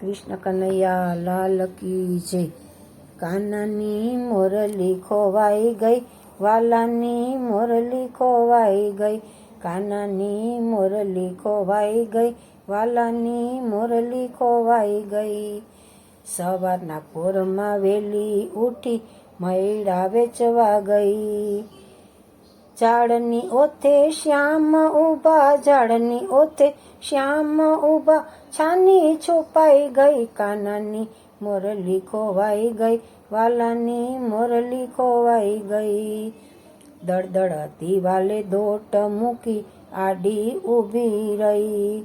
કૃષ્ણ કનૈયા, લાલ કી જય. કાનાની મોરલી ખોવાઈ ગઈ, વાલાની મોરલી ખોવાઈ ગઈ. કાનાની મોરલી ખોવાઈ ગઈ, વાલાની મોરલી ખોવાઈ ગઈ. સવારના પોરમાં વેલી ઉઠી મૈડા વેચવા ગઈ. ઝાડની ઓથે શ્યામ ઊભા ઝાડની ઓથે શ્યામ ઊભા. છાની છુપાઈ ગઈ, કાનાની મોરલી ખોવાઈ ગઈ, વાલાની મોરલી ખોવાઈ ગઈ. દળદળતી વાલે દોટ મૂકી આડી ઊભી રહી.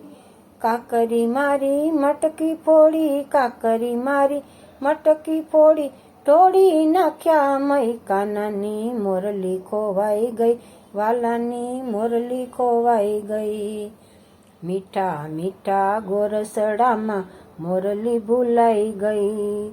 કાકરી મારી મટકી ફોડી, કાકરી મારી મટકી ફોડી. ઢોળી નાખ્યા મય કાનાની મોરલી ખોવાઈ ગઈ, વાલાની મોરલી ખોવાઈ ગઈ. મીઠા મીઠા ગોરસડામાં મોરલી ભૂલાઈ ગઈ.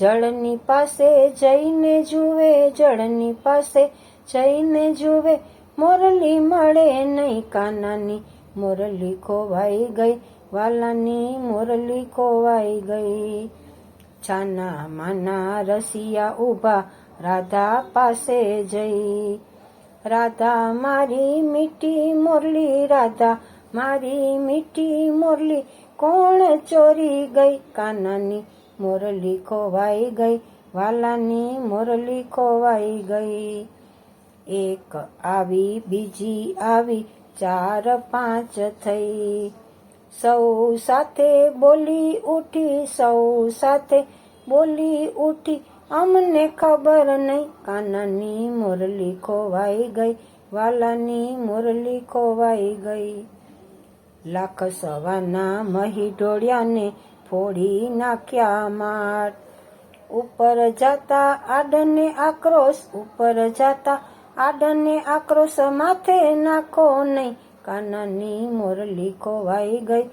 જળની પાસે જઈને જુએ, જળની પાસે જઈને જુએ, મોરલી મળે નહીં કાનાની મોરલી ખોવાઈ ગઈ, વાલાની મોરલી ખોવાઈ ગઈ. છાના માના રસિયા ઊભા, રાધા પાસે જઈ. રાધા, મારી મીઠી મોરલી, રાધા, મારી મીઠી મોરલી, કોણ ચોરી ગઈ? કાનાની મોરલી ખોવાઈ ગઈ, વાલાની મોરલી ખોવાઈ ગઈ. એક આવી, બીજી આવી, ચાર પાંચ થઈ. સૌ સાથે બોલી ઉઠી, સૌ સાથે બોલી ઉઠી. અમને ખબર નહીં કાનાની મોરલી ખોવાઈ ગઈ, વાલાની મોરલી ખોવાઈ ગઈ. લાખ સવાના મહી ઢોળિયાને ફોડી નાખ્યા માટ ઉપર જાતા આડને આક્રોશ, ઉપર જાતા આડને આક્રોશ માથે નાખો નહીં કાનાની મોરલી ખોવાઈ ગઈ,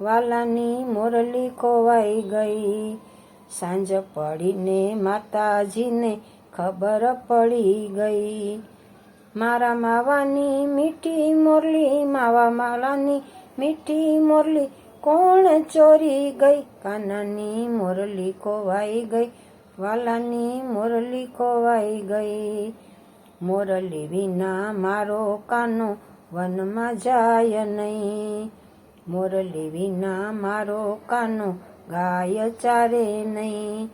વાલાની મોરલી ખોવાઈ ગઈ. સાંજ પડીને માતાજીને ખબર પડી ગઈ. મારા માવાની મીઠી મોરલી, માવા માલાની મીઠી મોરલી, કોણ ચોરી ગઈ? કાનાની મોરલી ખોવાઈ ગઈ, વાલાની મોરલી ખોવાઈ ગઈ. મોરલી વિના મારો કાનો વનમાં જાય નહીં. મોરલી વિના મારો કાનો ગાય ચારે નહીં.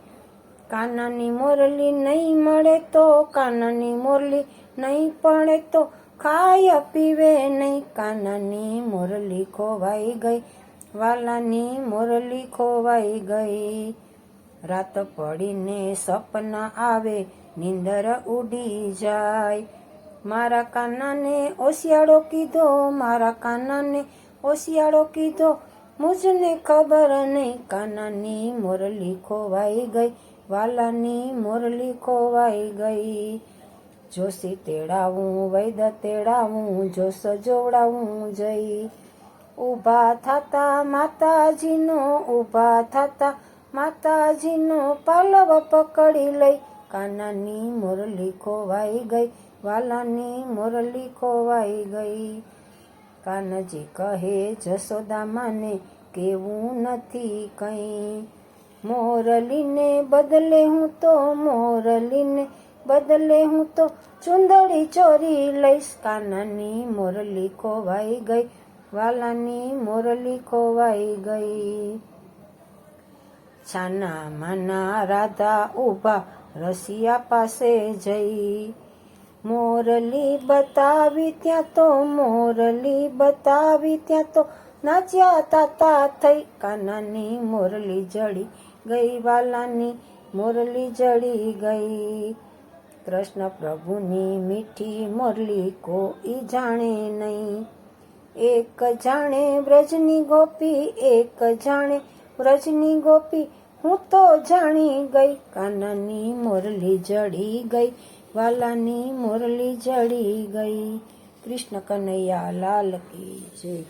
કાનાની મોરલી નહીં મળે તો કાનાની મોરલી નહીં પડે તો ખાય પીવે નહીં. કાનાની મોરલી ખોવાઈ ગઈ, વાલાની મોરલી ખોવાઈ ગઈ. રાત પડીને સપના આવે, નીંદર ઉડી જાય. મારા કાનાને ઓશિયાળો કીધો, મારા કાનાને ઓશિયાળો કીધો. મુજને ખબર નહીં કાનાની મોરલી ખોવાઈ ગઈ, વાલાની મોરલી ખોવાઈ ગઈ. જોશી તેડાવું, વૈદ તેડાવું, જોશ જોવડાવું જઈ. ઊભા થતા માતાજીનો, ઊભા થતા માતાજીનો પાલવ પકડી લઈ. કાનાની મુરલી ખોવાઈ ગઈ, વાલાની મુરલી ખોવાઈ ગઈ. કાનજી કહે જશોદા માને કેવું નથી કંઈ. મોરલીને બદલે હું તો મોરલીને બદલે હું તો ચુંદડી ચોરી લઈશ. કાનાની મોરલી ખોવાઈ ગઈ, વાલાની મોરલી ખોવાઈ ગઈ. છાના માના રાધા ઊભા રસિયા પાસે જઈ. મોરલી બતાવી ત્યાં તો, મોરલી બતાવી ત્યાં તો નાચ્યા તાતા થઈ. કાનાની મોરલી જડી ગઈ, વાલાની મોરલી જડી ગઈ. કૃષ્ણ પ્રભુની મીઠી મોરલી કોઈ જાણે નહીં. એક જાણે વ્રજની ગોપી, એક જાણે વ્રજની ગોપી હું તો જાણી ગઈ, કાનાની મોરલી જડી ગઈ, વાલાની મોરલી જડી ગઈ, કૃષ્ણ કનૈયા લાલ કી જય.